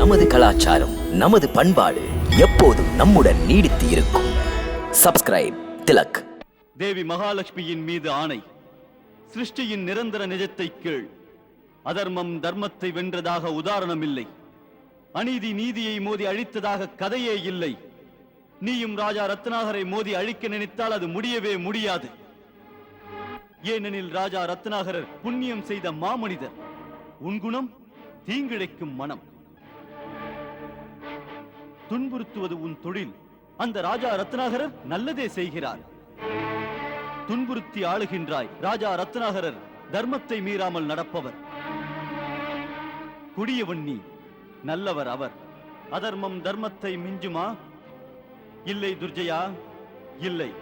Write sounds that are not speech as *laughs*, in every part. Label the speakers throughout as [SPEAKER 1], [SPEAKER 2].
[SPEAKER 1] நமது கலாச்சாரம் நமது பண்பாடு எப்போதும் நம்முடன் நீடித்து இருக்கும். சப்ஸ்கிரைப் திலக்.
[SPEAKER 2] தேவி மகாலட்சுமியின் மீது ஆணை. சிருஷ்டியின் நிரந்தர நிஜத்தை கீழ் அதர்மம் தர்மத்தை வென்றதாக உதாரணம் இல்லை அநீதி நீதியை மோதி அழித்ததாக கதையே இல்லை. நீயும் ராஜா ரத்னாகரை மோதி அழிக்க நினைத்தால் அது முடியவே முடியாது. ஏனெனில் ராஜா ரத்னாகரர் புண்ணியம் செய்த மாமனிதர். உன் குணம் தீங்கிழைக்கும் மனம். துன்புறுத்துவது உன் தொழில். அந்த ராஜா ரத்னாகரர் நல்லதே செய்கிறார். துன்புறுத்தி ஆளுகின்றாய் ராஜா ரத்னாகரர் தர்மத்தை மீறாமல் நடப்பவர். குடியவன் நீ நல்லவர் அவர். அதர்மம் தர்மத்தை மிஞ்சுமா? இல்லை துர்ஜயா இல்லை.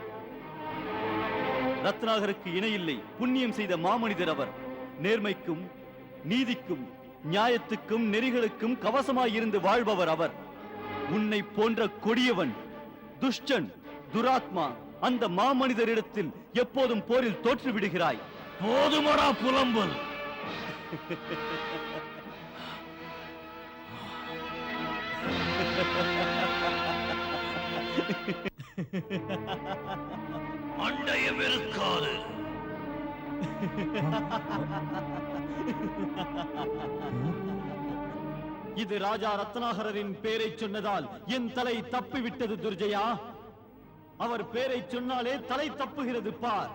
[SPEAKER 2] ரத்னாகருக்கு இணையில்லை புண்ணியம் செய்த மாமனிதர் அவர். நேர்மைக்கும் நீதிக்கும் நியாயத்துக்கும் நெறிகளுக்கும் கவசமாயிருந்து வாழ்பவர் அவர். உன்னை போன்ற கொடியவன் துஷ்டன் துராத்மா அந்த மாமனிதரிடத்தில் எப்போதும் போரில் தோற்று விடுகிறாய். போதுமடா புலம்பல்.
[SPEAKER 3] மண்டையம் இருக்காது
[SPEAKER 2] இது ராஜா ரத்னாகரரின் பேரை சொன்னதால் என் தலை தப்பிவிட்டது துர்ஜயா. அவர் பேரை சொன்னாலே தலை தப்புகிறது பார்.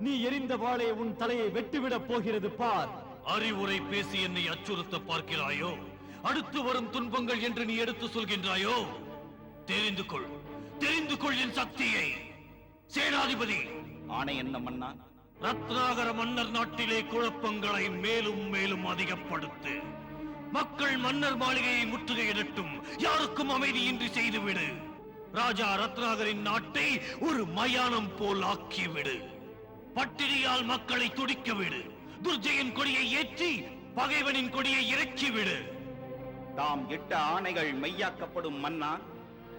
[SPEAKER 2] நீ எரிந்த வாளே உன் தலையை வெட்டிவிடப் போகிறது பார்.
[SPEAKER 3] அறிவுரை பேசி என்னை அச்சுறுத்த பார்க்கிறாயோ? அடுத்து வரும் துன்பங்கள் என்று நீ எடுத்து சொல்கின்றாயோ? தெரிந்து கொள். தெரிந்து கொள் என் சக்தியை. சேனாதிபதி.
[SPEAKER 4] ஆணை என்ன மன்னா?
[SPEAKER 3] ரத்னாகர மன்னர் நாட்டிலே குழப்பங்களை மேலும் மேலும் அதிகப்படுத்து. மக்கள் மன்னர் மாளிகையை முற்றுகையிடட்டும் யாருக்கும் அமைதியின்றி செய்துவிடு. ராஜா ரத்னாகரின் நாட்டை ஒரு மயானம் போல் ஆக்கிவிடு. பட்டினியால் மக்களை துடிக்க விடு துர்ஜயன் கொடியை ஏற்றி பகைவனின் கொடியை இறக்கிவிடு.
[SPEAKER 4] தாம் இட்ட ஆணைகள் மெய்யாக்கப்படும் மன்னா?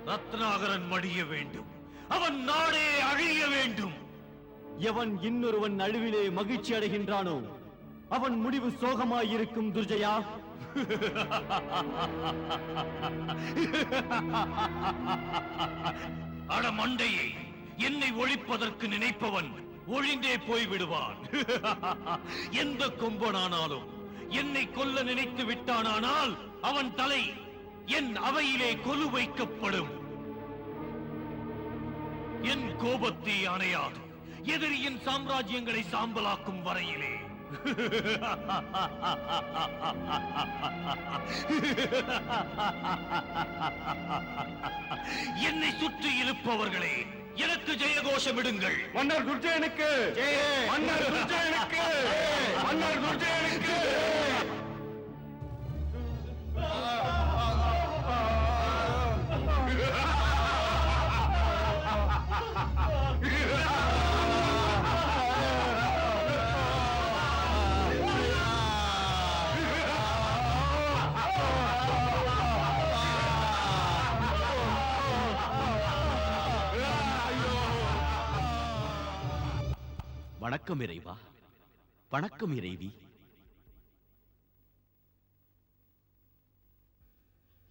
[SPEAKER 3] ரத்னாகரன் மடிய வேண்டும். அவன் நாடே அழிய வேண்டும்.
[SPEAKER 2] எவன் இன்னொருவன் அழிவிலே மகிழ்ச்சி அடைகின்றானோ அவன் முடிவு சோகமாயிருக்கும் துர்ஜயா. *laughs*
[SPEAKER 3] அட மண்டையை என்னை ஒழிப்பதற்கு நினைப்பவன் ஒழிந்தே போய் விடுவான் *laughs* எந்த கொம்பனானாலும் என்னை கொல்ல நினைத்து விட்டானானால் அவன் தலை என் அவையிலே கொலு வைக்கப்படும். என் கோபத்தை அணையாது எதிரியின் சாம்ராஜ்யங்களை சாம்பலாக்கும் வரையிலே. *laughs* என்னை சுற்றி இருப்பவர்களே எனக்கு ஜெயகோஷமிடுங்கள்.
[SPEAKER 4] மன்னர் துர்ஜயனுக்கு மன்னர் துர்ஜயனுக்கு *laughs* மன்னர் துர்ஜயனுக்கு
[SPEAKER 5] வணக்கம் இறைவா. வணக்கம் இறைவி.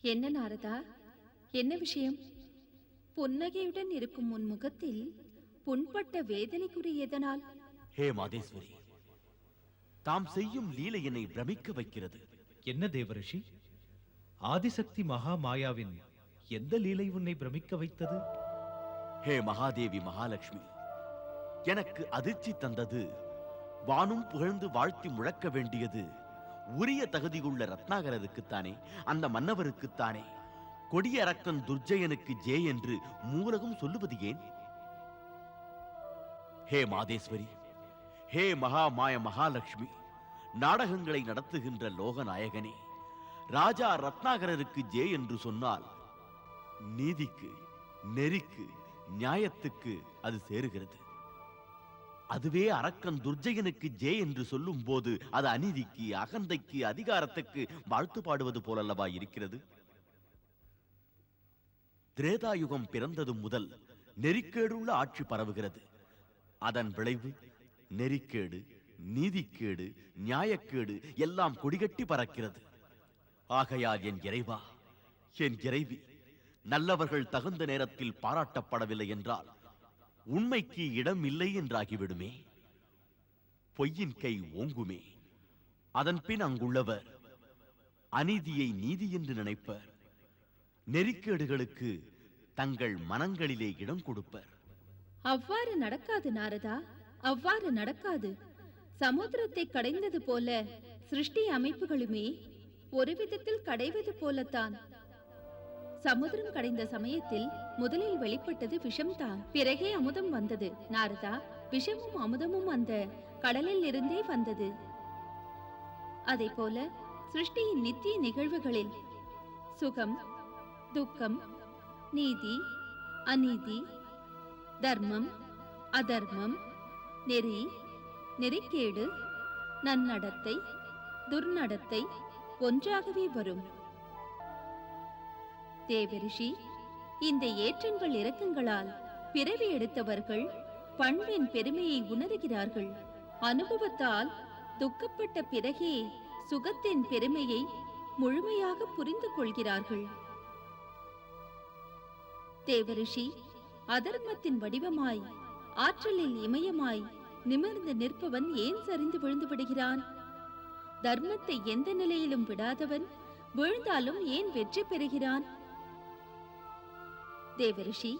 [SPEAKER 6] என்ன நாரதா என்ன விஷயம்? புன்னகையுடன் இருக்கும் உன் முகத்தில் புண்பட்ட வேதனைக்குரிய எதனால்?
[SPEAKER 5] ஹே மாதேஸ்வரி தாம் செய்யும் லீலை என்னை பிரமிக்க வைக்கிறது.
[SPEAKER 7] என்ன தேவரிஷி ஆதிசக்தி மகா மாயாவின் எந்த லீலை உன்னை பிரமிக்க வைத்தது?
[SPEAKER 5] ஹே மகாதேவி மகாலட்சுமி எனக்கு அதிர்ச்சி தந்தது. வானும் புகழ்ந்து வாழ்த்தி முழக்க வேண்டியது. உரிய தகுதியுள்ள ரத்னாகரருக்குத்தானே அந்த மன்னவருக்குத்தானே. கொடிய அரக்கன் துர்ஜயனுக்கு ஜே என்று மூலகம் சொல்லுவது ஏன்? ஹே மாதேஸ்வரி ஹே மகாமாய மகாலட்சுமி நாடகங்களை நடத்துகின்ற லோகநாயகனே ராஜா ரத்னாகரருக்கு ஜே என்று சொன்னால் நீதிக்கு நெறிக்கு நியாயத்துக்கு அது சேருகிறது. அதுவே அரக்கன் துர்ஜயனுக்கு ஜே என்று சொல்லும் போது அது அநீதிக்கு அகந்தைக்கு அதிகாரத்துக்கு வாழ்த்து பாடுவது போலல்லவா இருக்கிறது? திரேதாயுகம் பிறந்தது முதல் நெறிக்கேடுள்ள ஆட்சி பரவுகிறது. அதன் விளைவு நெறிக்கேடு நீதிக்கேடு நியாயக்கேடு எல்லாம் கொடிகட்டி பறக்கிறது. ஆகையால் என் இறைவா என் இறைவி நல்லவர்கள் தகுந்த நேரத்தில் பாராட்டப்படவில்லை என்றால் உண்மைக்கு இடம் இல்லை என்றாகிவிடுமே. பொய்யின் கை ஓங்குமே. அதன் பின் அங்குள்ளவர் அநீதியை நீதி என்று நினைப்பர். நெறிக்கேடுகளுக்கு தங்கள் மனங்களிலே இடம் கொடுப்பர்.
[SPEAKER 6] அவ்வாறு நடக்காது நாரதா அவ்வாறு நடக்காது. சமுத்திரத்தை கடைந்தது போல சிருஷ்டி அமைப்புகளுமே ஒரு விதத்தில் கடைவது போலத்தான். சமுத்திரம் கடைந்த சமயத்தில் முதலில் வெளிப்பட்டது விஷம்தான். பிறகே அமுதம் வந்தது. நாரதா விஷமும் அமுதமும் அந்த கடலில் இருந்தே வந்தது. அதே போல சிருஷ்டியின் நித்திய நிகழ்வுகளில் சுகம் துக்கம் நீதி அநீதி தர்மம் அதர்மம் நெறி நெறிக்கேடு நன்னடத்தை துர்நடத்தை ஒன்றாகவே வரும். தேவரிஷி இந்த ஏற்றங்கள் இறக்கங்களால் பிறவி எடுத்தவர்கள் பண்பின் பெருமையை உணர்கிறார்கள். அனுபவத்தால் துக்கப்பட்ட பிறகே சுகத்தின் பெருமையை முழுமையாக புரிந்து கொள்கிறார்கள். தேவரிஷி அதர்மத்தின் வடிவமாய் ஆற்றலில் இமயமாய் நிமிர்ந்து நிற்பவன் ஏன் சரிந்து விழுந்து விடுகிறான்? தர்மத்தை எந்த நிலையிலும் விடாதவன் விழுந்தாலும் ஏன் வெற்றி பெறுகிறான்? தேவரிஷி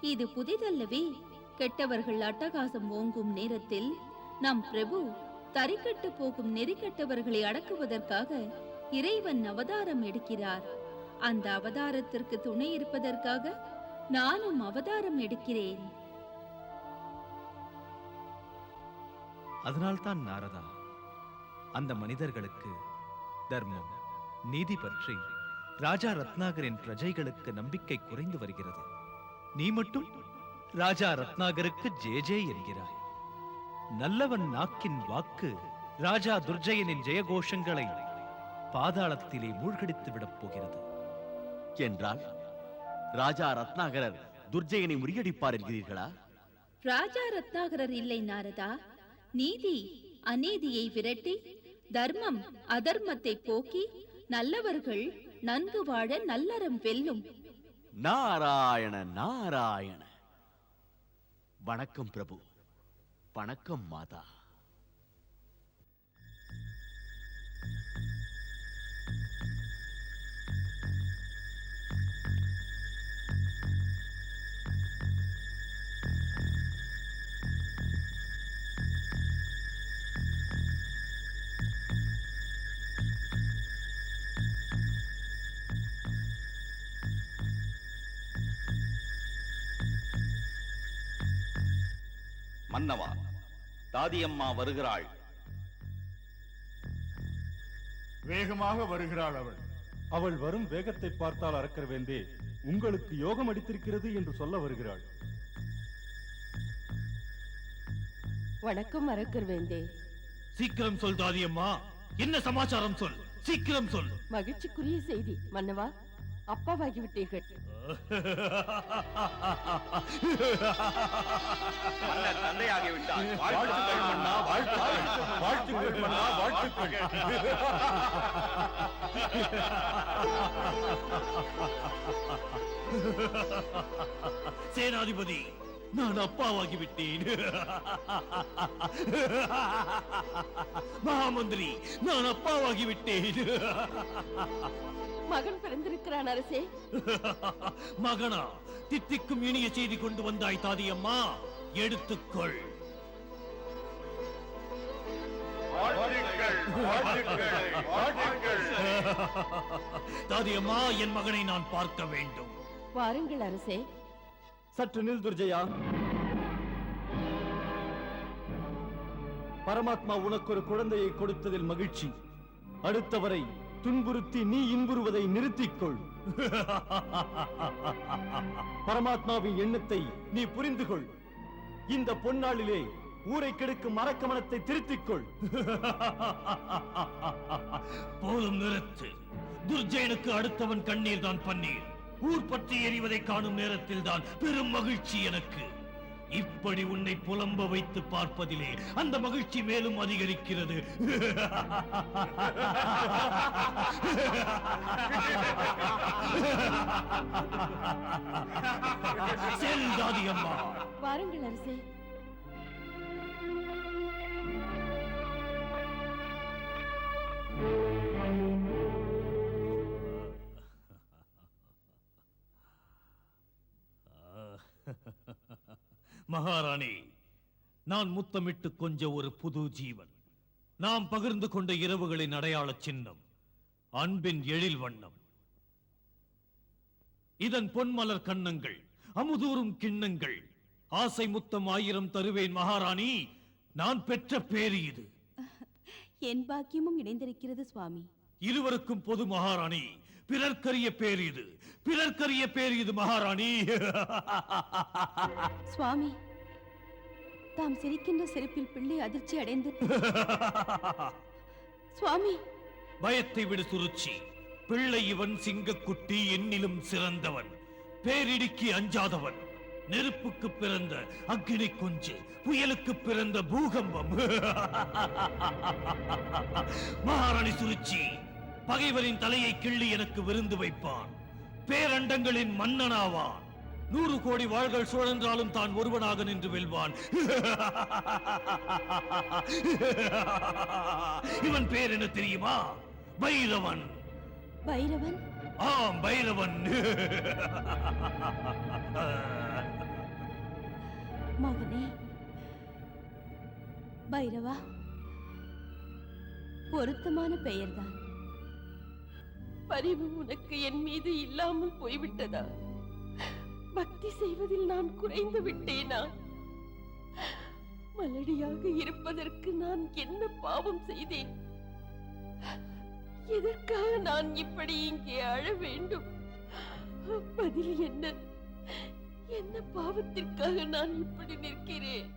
[SPEAKER 6] இது புதிதல்லவே கெட்டவர்கள் அட்டகாசம் ஓங்கும் நேரத்தில் நம் பிரபு தறிக்கட்டு போகும் நெறிக்கட்டவர்களை அடக்குவதற்காக இறைவன் அவதாரம் எடுக்கிறார். அந்த அவதாரத்திற்கு துணை இருப்பதற்காக நானும் அவதாரம் எடுக்கிறேன்.
[SPEAKER 7] அதனால்தான் நாரதா அந்த மனிதர்களுக்கு தர்மம் நீதி பற்றி ராஜா ரத்னாகரின் பிரஜைகளுக்கு நம்பிக்கை குறைந்து வருகிறது. நீ மட்டும் ராஜா ரத்னாகருக்கு ஜே ஜே என்கிறாய். நல்லவன் நாக்கின் வாக்கு ராஜா துர்ஜயனின் ஜெயகோஷங்களை பாதாளத்திலே மூழ்கடித்து விடப் போகிறது.
[SPEAKER 5] என்றால் ராஜா ரத்னாகரர் துர்ஜயனை முறியடிப்பார் என்கிறீர்களா?
[SPEAKER 6] ராஜா ரத்னாகரர் இல்லை நாரதா. நீதி அநீதியை விரட்டி தர்மம் அதர்மத்தை போக்கி நல்லவர்கள் நன்கு வாழ நல்லறம் வெல்லும்.
[SPEAKER 5] நாராயண நாராயண. வணக்கம் பிரபு. வணக்கம் மாதா.
[SPEAKER 4] மன்னவா தாதியம்மா வருகிறாள்.
[SPEAKER 8] வேகமாக வருகிறாள் அவள்.
[SPEAKER 9] அவள் வரும் வேகத்தை பார்த்தால் அரக்கர் வேந்தே உங்களுக்கு யோகம் அடித்திருக்கிறது என்று சொல்ல வருகிறாள்.
[SPEAKER 10] வணக்கம் அரக்கர் வேந்தே.
[SPEAKER 3] சீக்கிரம் சொல் தாதியம்மா. என்ன சமாச்சாரம் சொல்? சீக்கிரம் சொல்.
[SPEAKER 10] மகிழ்ச்சிக்குரிய செய்தி மன்னவா. அப்பாவாகி விட்டீர்கள்
[SPEAKER 3] சேனாதிபதி நான் அப்பாவாகி விட்டேன் மகாமந்திரி நான் அப்பாவாகி விட்டேன்
[SPEAKER 10] மகன் பிறந்திருக்கிறான் அரசே.
[SPEAKER 3] மகனா தித்திக்கும் இனிய செய்தி கொண்டு வந்தாய் தாதியம்மா. எடுத்துக்கொள். தாதியம்மா என் மகனை நான் பார்க்க வேண்டும்.
[SPEAKER 10] வாருங்கள் அரசே.
[SPEAKER 2] சற்று நில் துர்ஜயா. பரமாத்மா உனக்கு ஒரு குழந்தையை கொடுத்ததில் மகிழ்ச்சி. அடுத்தவரை துன்புறுத்தி நீ இன்புறுவதை நிறுத்திக்கொள். பரமாத்மாவின் எண்ணத்தை நீ புரிந்து கொள் இந்த பொன்னாளிலே ஊரை கெடுக்கும் மரக்கமனத்தை திருத்திக்கொள்.
[SPEAKER 3] போதும் நிறுத்து. துர்ஜயனுக்கு அடுத்தவன் கண்ணீர் தான் பன்னீர். ஊர் பற்றி எரிவதை காணும் நேரத்தில் தான் பெரும் மகிழ்ச்சி எனக்கு. இப்படி உன்னை புலம்ப வைத்து பார்ப்பதிலே அந்த மகிழ்ச்சி மேலும் அதிகரிக்கிறது. *laughs* செல் தாதி அம்மா.
[SPEAKER 10] வாருங்கள் அரசே.
[SPEAKER 3] மகாராணி நான் முத்தமிட்டு கொஞ்ச ஒரு புது ஜீவன். நாம் பகிர்ந்து கொண்ட இரவுகளின் அடையாள சின்னம் அன்பின் எழில் வண்ணம். இதன் பொன்மலர் கன்னங்கள் அமுதூறும் கிண்ணங்கள் ஆசை முத்தம் ஆயிரம் தருவேன் மகாராணி நான் பெற்ற பேரு இது.
[SPEAKER 10] என் பாக்கியமும் இணைந்திருக்கிறது சுவாமி.
[SPEAKER 3] இருவருக்கும் பொது மகாராணி பிறர்க்கரிய பேர் இது. பிறர்க்கரிய பேர் இது மகாராணி.
[SPEAKER 10] சுவாமி தாம் சிரிக்கின்ற சிரிப்பில் பிள்ளை அதிர்ச்சி அடைந்து. சுவாமி.
[SPEAKER 3] பயத்தை விடு சுருச்சி. பிள்ளை இவன் சிங்கக்குட்டி என்னிலும் சிறந்தவன். பேரிடிக்கு அஞ்சாதவன். நெருப்புக்கு பிறந்த அக்கினி கொஞ்சு புயலுக்கு பிறந்த பூகம்பம். மகாராணி சுருச்சி. பகைவரின் தலையை கிள்ளி எனக்கு விருந்து வைப்பான். பேரண்டங்களின் மன்னனாவான். நூறு கோடி வாள்கள் சுழன்றாலும் தான் ஒருவனாக நின்று வெல்வான். இவன் பேர் என்ன தெரியுமா? பைரவன்.
[SPEAKER 10] பைரவன்?
[SPEAKER 3] ஆம் பைரவன்.
[SPEAKER 10] மகனே பைரவா பொருத்தமான பெயர்தான். பரிவு உனக்கு என் மீது இல்லாமல் போய்விட்டதா? பக்தி செய்வதில் நான் குறைந்து விட்டேனா? மலடியாக இருப்பதற்கு நான் என்ன பாவம் செய்தேன்? எதற்காக நான் இப்படி இங்கே அழ வேண்டும்? பதில் என்ன? என்ன பாவத்திற்காக நான் இப்படி நிற்கிறேன்?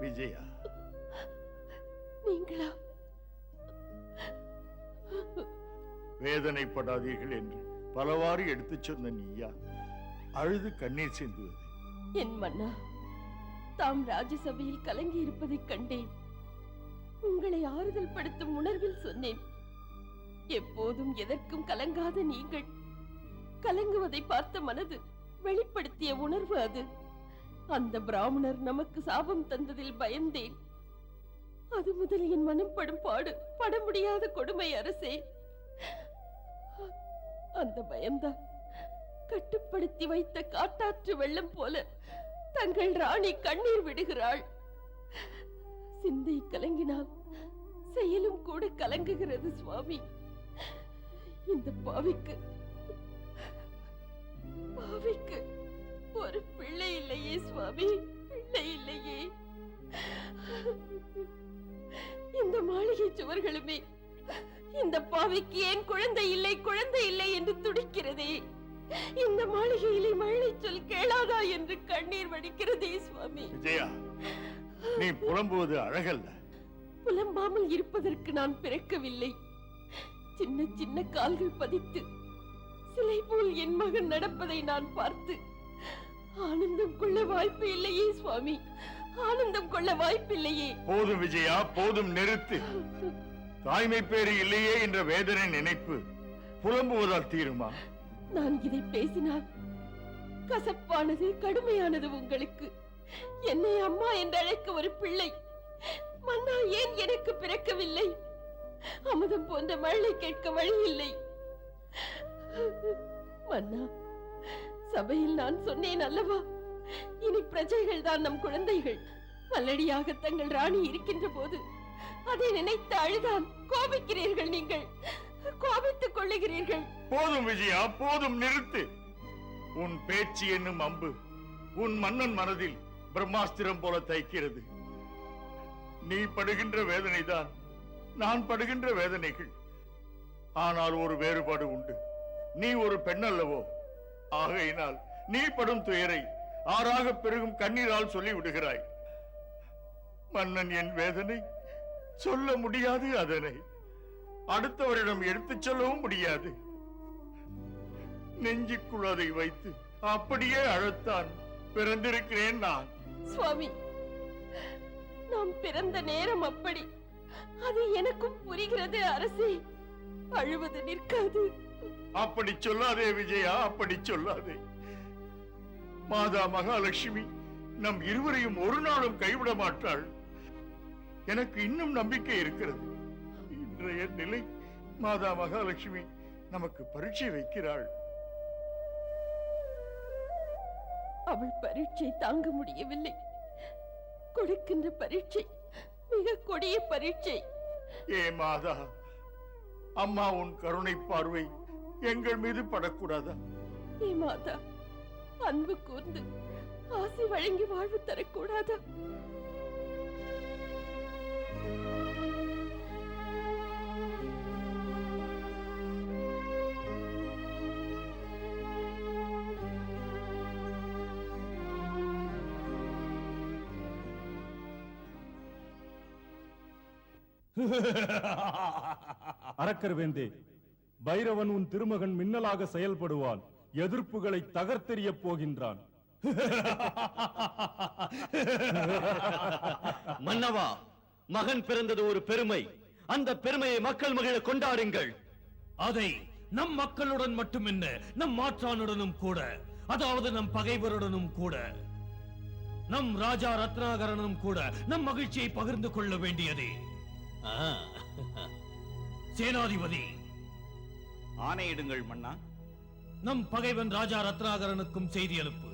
[SPEAKER 8] விஜயா.
[SPEAKER 10] நீங்களா?
[SPEAKER 8] வேதனைப்படாதீர்கள் என்று பலவாறு எடுத்துச் சொன்ன நீயா அழுது கண்ணீர் சிந்துவது.
[SPEAKER 10] என் மன்னா தாம் ராஜசபையில் கலங்கி இருப்பதைக் கண்டேன். உங்களை ஆறுதல் படுத்தும் உணர்வில் சொன்னேன். எப்போதும் எதற்கும் கலங்காத நீங்கள் கலங்குவதை பார்த்த மனது வெளிப்படுத்திய உணர்வு அது. அந்த பிராமணர் நமக்கு சாபம் தந்ததில் பயந்தேன். அது முதல் என் மனம் படும் பாடு. பட முடியாத கொடுமை அரசே. அந்த பயம்தான். கட்டுப்படுத்தி வைத்த காட்டாற்று வெள்ளம் போல தங்கள் ராணி கண்ணீர் விடுகிறாள். சிந்தை கலங்கினால் செயலும் கூட கலங்குகிறது சுவாமி. இந்த பாவிக்கு பாவிக்கு ஒரு பிள்ளை இல்லையே சுவாமி. பிள்ளை இல்லையே. இந்த மாளிகை சுவர்களுமே இந்த பாவிக்கு ஏன் குழந்தை இல்லை குழந்தை இல்லை என்று துடிக்கிறதே? இந்த மாளிகையிலே மழை சொல் கேளாதா என்று கண்ணீர் வடிக்கிறதே சுவாமி.
[SPEAKER 8] விஜயா நீ புலம்புவது அழகல்ல.
[SPEAKER 10] புலம்பாமல் இருப்பதற்கு நான் பிறக்கவில்லை. சின்ன சின்ன கால்கள் பதித்து சிலை போல் என் மகன் நடப்பதை நான் பார்த்து ஆனந்தம் கொள்ள வாய்ப்பு இல்லையே சுவாமி. ஆனந்தம் கொள்ள வாய்ப்பில்லையே
[SPEAKER 8] போதும் விஜயா போதும் நிறுத்து. தாய்மை பேறு இல்லையே என்ற வேதனை நினைப்பு புலம்புவதால் தீருமா?
[SPEAKER 10] நான் இதை பேசினால் கசப்பானது கடுமையானது உங்களுக்கு. என்னை அம்மா என்று அழைக்க ஒரு பிள்ளை. மன்னா ஏன் எனக்கு பிறக்கவில்லை? அமுதம் போன்ற மழை கேட்க வழி இல்லை. மன்னா சபையில் நான் சொன்னேன் அல்லவா? இனி பிரஜைகள் தான் நம் குழந்தைகள். மல்லடியாக தங்கள் ராணி இருக்கின்ற போது அதை நினைத்து அழுதான் கோபிக்கிறீர்கள் நீங்கள். கோபித்துக் கொள்ளுகிறீர்கள்.
[SPEAKER 8] போதும் விஜயா போதும் நிறுத்து. உன் பேச்சு என்னும் அம்பு உன் மன்னன் மனதில் பிரம்மாஸ்திரம் போல தைக்கிறது. நீ படுகின்ற வேதனைதான் நான் படுகின்ற வேதனைகள். ஆனால் ஒரு வேறுபாடு உண்டு. நீ ஒரு பெண் அல்லவோ ஆகையினால் நீ படும் துயரை ஆறாக பெருகும் கண்ணீரால் சொல்லி விடுகிறாய். மன்னன் என் வேதனை சொல்ல முடியாது அதனை. அடுத்தவரிடம் எடுத்துச் சொல்லவும் முடியாது. நெஞ்சுக்குள் அதை வைத்து அப்படியே அழுத்தான் பிறந்திருக்கிறேன் நான்.
[SPEAKER 10] சுவாமி நாம் பிறந்த நேரம் அப்படி. அது எனக்கும் புரிகிறது அரசே. அழுவது நிற்காது.
[SPEAKER 8] அப்படி சொல்லாதே விஜயா அப்படி சொல்லாதே. மாதா மகாலட்சுமி நம் இருவரையும் ஒரு நாளும் கைவிட மாட்டாள். எனக்கு இன்னும் நம்பிக்கை இருக்கிறது. இன்றைய நிலை மாதா மகாலட்சுமி நமக்கு பரீட்சை வைக்கிறாள்.
[SPEAKER 10] அவள் பரீட்சை தாங்க முடியவில்லை. கொடுக்கின்ற பரீட்சை மிக கொடிய பரீட்சை.
[SPEAKER 8] ஏ மாதா அம்மா உன் கருணை பார்வை எங்கள் மீது படக்கூடாதா?
[SPEAKER 10] மாதா அன்பு கூர்ந்து ஆசை வழங்கி வாழ்வு தரக்கூடாதா?
[SPEAKER 9] அரக்கர் வேந்தே பைரவன் உன் திருமகன் மின்னலாக செயல்படுவான். எதிர்ப்புகளை தகர்த்தெறியப் போகின்றான். *laughs*
[SPEAKER 2] மன்னவா மகன் பிறந்தது ஒரு பெருமை. அந்த பெருமையை மக்கள் மகிழ கொண்டாடுங்கள்.
[SPEAKER 3] அதை நம் மக்களுடன் மட்டுமென்ன நம் மாற்றானுடனும் கூட அதாவது நம் பகைவருடனும் கூட நம் ராஜா ரத்னாகரனும் கூட நம் மகிழ்ச்சியை பகிர்ந்து கொள்ள வேண்டியதே. ஆ. சேனாதிபதி
[SPEAKER 4] ஆணையிடுங்கள் மன்னா.
[SPEAKER 3] நம் பகைவன் ராஜா ரத்னாகரனுக்கும் செய்தி அனுப்பு.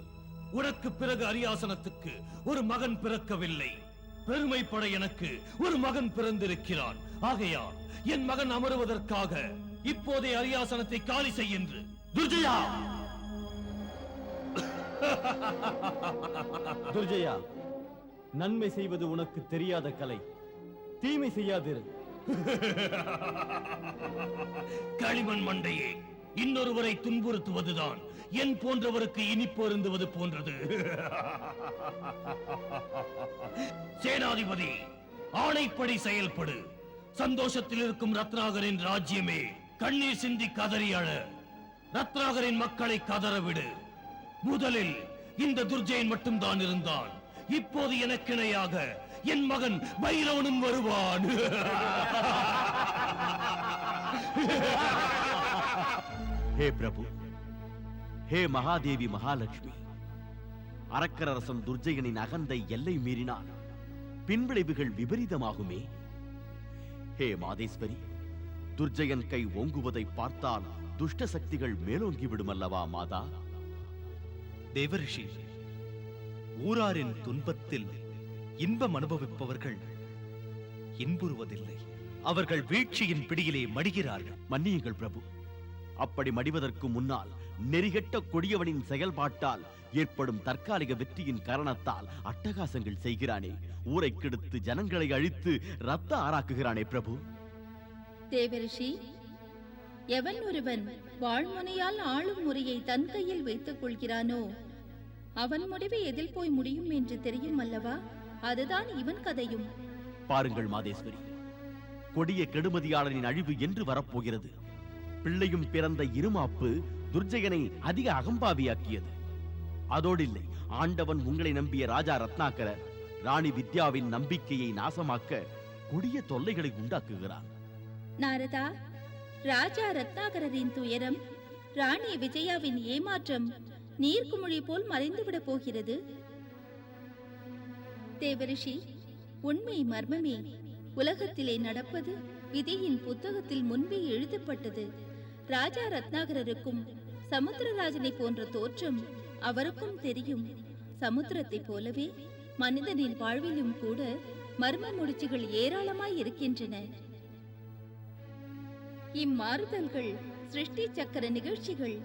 [SPEAKER 3] உனக்கு பிறகு அரியாசனத்துக்கு ஒரு மகன் பிறக்கவில்லை. பெருமைப்பட எனக்கு ஒரு மகன் பிறந்திருக்கிறான். ஆகையால் என் மகன் அமருவதற்காக இப்போதே அரியாசனத்தை காலி செய்யென்று துர்ஜயா! *laughs*
[SPEAKER 11] துர்ஜயா நன்மை செய்வது உனக்கு தெரியாத கலை. தீமை செய்யாதிரு. *laughs*
[SPEAKER 3] களிமண் மண்டையே இன்னொருவரை துன்புறுத்துவதுதான். என் போன்றவருக்கு இனிப்பு அருந்துவது போன்றது. *laughs* சேனாதிபதி ஆணைப்படி செயல்படு. சந்தோஷத்தில் இருக்கும் ரத்னாகரின் ராஜ்யமே கண்ணீர் சிந்தி கதறி அழ. ரத்னாகரின் மக்களை கதறவிடு முதலில் இந்த துர்ஜெயன் மட்டும்தான் இருந்தான். இப்போது எனக்கிணையாக என் மகன் பைரவனும் வருவான். *laughs*
[SPEAKER 5] ஹே பிரபு ஹே மகாதேவி மகாலட்சுமி. அரக்கரரசன் துர்ஜயனின் அகந்தை எல்லை மீறினால் பின்விளைவுகள் விபரீதமாகுமே. ஹே மாதேஸ்வரி துர்ஜயன் கை ஓங்குவதை பார்த்தால் துஷ்ட சக்திகள் மேலோங்கி விடுமல்லவா மாதா?
[SPEAKER 7] தேவரிஷி ஊராரின் துன்பத்தில் இன்பம் அனுபவிப்பவர்கள் இன்புறுவதில்லை. அவர்கள் வீழ்ச்சியின் பிடியிலே மடிகிறார்கள்.
[SPEAKER 5] மன்னியுங்கள் பிரபு. அப்படி மடிவதற்கு முன்னால் நெறிகெட்ட கொடியவனின் செயல்பாட்டால் ஏற்படும் தற்காலிக வெற்றியின் காரணத்தால் அட்டகாசங்கள் செய்கிறானே. ஊரை கெடுத்து ஜனங்களை அழித்து ரத்த ஆராக்குகிறானே பிரபு.
[SPEAKER 6] தேவரிஷி எவன் ஒருவன் வாழ்முனையால் ஆளும் முறையை தன் கையில் வைத்துக் கொள்கிறானோ அவன் முடிவு எதில் போய் முடியும் என்று தெரியும் அல்லவா? அதுதான் இவன் கதையும்.
[SPEAKER 5] பாருங்கள் மாதேஸ்வரி கொடிய கெடுமதியாளனின் அழிவு என்று வரப்போகிறது. பிள்ளையும் பிறந்த இருமாப்பு துர்ஜயனை அதிக அகம்பாவியாக்கியது. அதோடில்லை ஆண்டவன் உங்களை நம்பிய ராஜா ரத்னாகர ராணி வித்யாவின் நம்பிக்கையை நாசமாக்க கொடிய தொல்லைகளை உண்டாக்குகிறான்
[SPEAKER 6] நாரதா ராஜா ரத்னாகரரின் துயரம் ராணி விஜயாவின் ஏமாற்றம் நீர்க்குமிழி போல் மறைந்துவிடப் போகிறது. தேவரிஷி உண்மை மர்மமே உலகத்திலே நடப்பது விதியின் புத்தகத்தில் முன்பே எழுதப்பட்டது. ராஜா ரத்னாகரருக்கும் சமுத்திரராஜனை போன்ற தோற்றம் அவருக்கும் தெரியும். சமுத்திரத்தைப் போலவே மனிதனின் வாழ்விலும் கூட மர்ம முடிச்சுகள் ஏராளமாய் இருக்கின்றன. இம்மாறுதல்கள் சிருஷ்டி சக்கர நிகழ்ச்சிகள்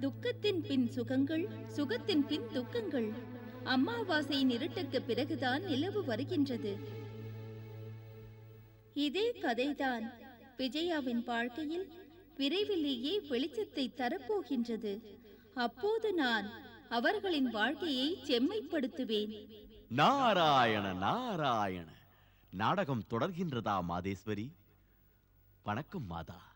[SPEAKER 6] துக்கத்தின் பின் சுகங்கள் சுகத்தின் பின் துக்கங்கள் அமாவாசையின் இருட்டுக்கு பிறகுதான் நிலவு வருகின்றது. இதே கதைதான் விஜயாவின் வாழ்க்கையில் விரைவிலேயே வெளிச்சத்தை தரப்போகின்றது. அப்போது நான் அவர்களின் வாழ்க்கையை செம்மைப்படுத்துவேன்.
[SPEAKER 5] நாராயண நாராயண நாடகம் தொடர்கின்றதா மாதேஸ்வரி? வணக்கம் மாதா.